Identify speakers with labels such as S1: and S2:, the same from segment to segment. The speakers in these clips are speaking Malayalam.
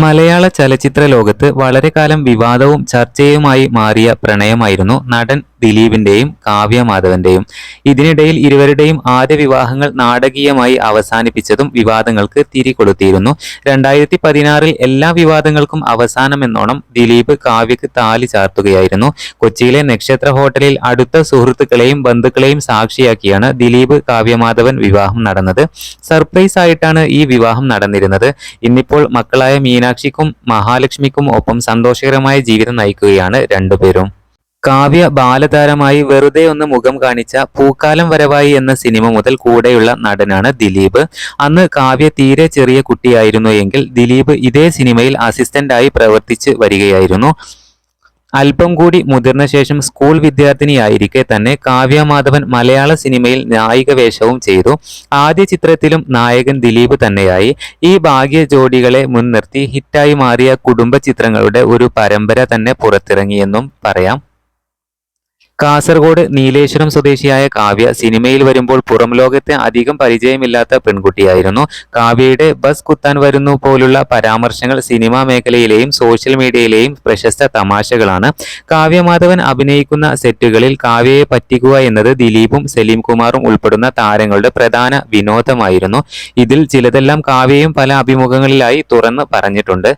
S1: മലയാള ചലച്ചിത്ര ലോകത്ത് വളരെ കാലം വിവാദവും ചർച്ചയുമായി മാറിയ പ്രണയമായിരുന്നു നടൻ ദിലീപിന്റെയും കാവ്യ മാധവന്റെയും ഇതിനിടയിൽ ഇരുവരുടെയും ആദ്യ വിവാഹങ്ങൾ നാടകീയമായി അവസാനിപ്പിച്ചതും വിവാദങ്ങൾക്ക് തിരികൊളുത്തിയിരുന്നു രണ്ടായിരത്തി പതിനാറിൽ എല്ലാ വിവാദങ്ങൾക്കും അവസാനം എന്നോണം ദിലീപ് കാവ്യക്ക് താലി ചാർത്തുകയായിരുന്നു. കൊച്ചിയിലെ നക്ഷത്ര ഹോട്ടലിൽ അടുത്ത സുഹൃത്തുക്കളെയും ബന്ധുക്കളെയും സാക്ഷിയാക്കിയാണ് ദിലീപ് കാവ്യമാധവൻ വിവാഹം നടന്നത്. സർപ്രൈസ് ആയിട്ടാണ് ഈ വിവാഹം നടന്നിരുന്നത്. ഇന്നിപ്പോൾ മക്കളായ മീനാക്ഷിക്കും മഹാലക്ഷ്മിക്കും ഒപ്പം സന്തോഷകരമായ ജീവിതം നയിക്കുകയാണ് രണ്ടുപേരും. കാവ്യ ബാലതാരമായി വെറുതെ ഒന്ന് മുഖം കാണിച്ച പൂക്കാലം വരവായി എന്ന സിനിമ മുതൽ കൂടെയുള്ള നടനാണ് ദിലീപ്. അന്ന് കാവ്യ തീരെ ചെറിയ കുട്ടിയായിരുന്നു എങ്കിൽ ദിലീപ് ഇതേ സിനിമയിൽ അസിസ്റ്റന്റായി പ്രവർത്തിച്ച് വരികയായിരുന്നു. അല്പം കൂടി മുതിർന്ന ശേഷം സ്കൂൾ വിദ്യാർത്ഥിനിയായിരിക്കെ തന്നെ കാവ്യ മാധവൻ മലയാള സിനിമയിൽ നായിക വേഷവും ചെയ്തു. ആദ്യ ചിത്രത്തിലും നായകൻ ദിലീപ് തന്നെയായി. ഈ ഭാഗ്യ ജോഡികളെ മുൻനിർത്തി ഹിറ്റായി മാറിയ കുടുംബ ചിത്രങ്ങളുടെ ഒരു പരമ്പര തന്നെ പുറത്തിറങ്ങിയെന്നും പറയാം. കാസർഗോഡ് നീലേശ്വരം സ്വദേശിയായ കാവ്യ സിനിമയിൽ വരുമ്പോൾ പുറം ലോകത്തെ അധികം പരിചയമില്ലാത്ത പെൺകുട്ടിയായിരുന്നു. കാവ്യയുടെ ബസ് കുത്താൻ വരുന്നു പോലുള്ള പരാമർശങ്ങൾ സിനിമാ മേഖലയിലെയും സോഷ്യൽ മീഡിയയിലെയും പ്രശസ്ത തമാശകളാണ്. കാവ്യ മാധവൻ അഭിനയിക്കുന്ന സെറ്റുകളിൽ കാവ്യയെ പറ്റിക്കുക എന്നത് ദിലീപും സലീം കുമാറും ഉൾപ്പെടുന്ന താരങ്ങളുടെ പ്രധാന വിനോദമായിരുന്നു. ഇതിൽ ചിലതെല്ലാം കാവ്യയും പല അഭിമുഖങ്ങളിലായി തുറന്ന് പറഞ്ഞിട്ടുണ്ട്.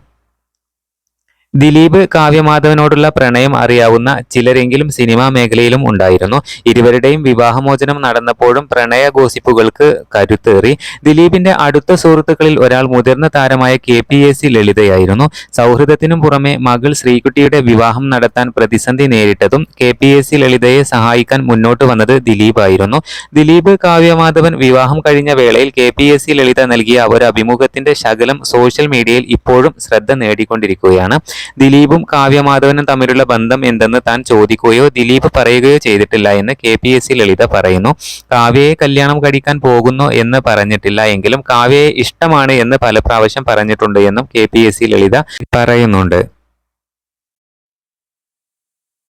S1: ദിലീപ് കാവ്യമാധവനോടുള്ള പ്രണയം അറിയാവുന്ന ചിലരെങ്കിലും സിനിമാ മേഖലയിലും ഉണ്ടായിരുന്നു. ഇരുവരുടെയും വിവാഹമോചനം നടന്നപ്പോഴും പ്രണയ ഗോസിപ്പുകൾക്ക് കരുത്തേറി. ദിലീപിന്റെ അടുത്ത സുഹൃത്തുക്കളിൽ ഒരാൾ മുതിർന്ന താരമായ കെ പി എ സി ലളിതയായിരുന്നു. സൗഹൃദത്തിനും പുറമെ മകൾ ശ്രീകുട്ടിയുടെ വിവാഹം നടത്താൻ പ്രതിസന്ധി നേരിട്ടതും കെ പി എ സി ലളിതയെ സഹായിക്കാൻ മുന്നോട്ട് വന്നത് ദിലീപ് ആയിരുന്നു ദിലീപ് കാവ്യമാധവൻ വിവാഹം കഴിഞ്ഞ വേളയിൽ K P S C Lalitha നൽകിയ ഒരു അഭിമുഖത്തിന്റെ ശകലം സോഷ്യൽ മീഡിയയിൽ ഇപ്പോഴും ശ്രദ്ധ നേടിക്കൊണ്ടിരിക്കുകയാണ്. ദിലീപും കാവ്യമാധവനും തമ്മിലുള്ള ബന്ധം എന്തെന്ന് താൻ ചോദിക്കുകയോ ദിലീപ് പറയുകയോ ചെയ്തിട്ടില്ല എന്ന് K P S C Lalitha പറയുന്നു. കാവ്യയെ കല്യാണം കഴിക്കാൻ പോകുന്നു എന്ന് പറഞ്ഞിട്ടില്ല എങ്കിലും കാവ്യയെ ഇഷ്ടമാണ് എന്ന് പല പ്രാവശ്യം പറഞ്ഞിട്ടുണ്ട് എന്നും K P S C Lalitha പറയുന്നുണ്ട്.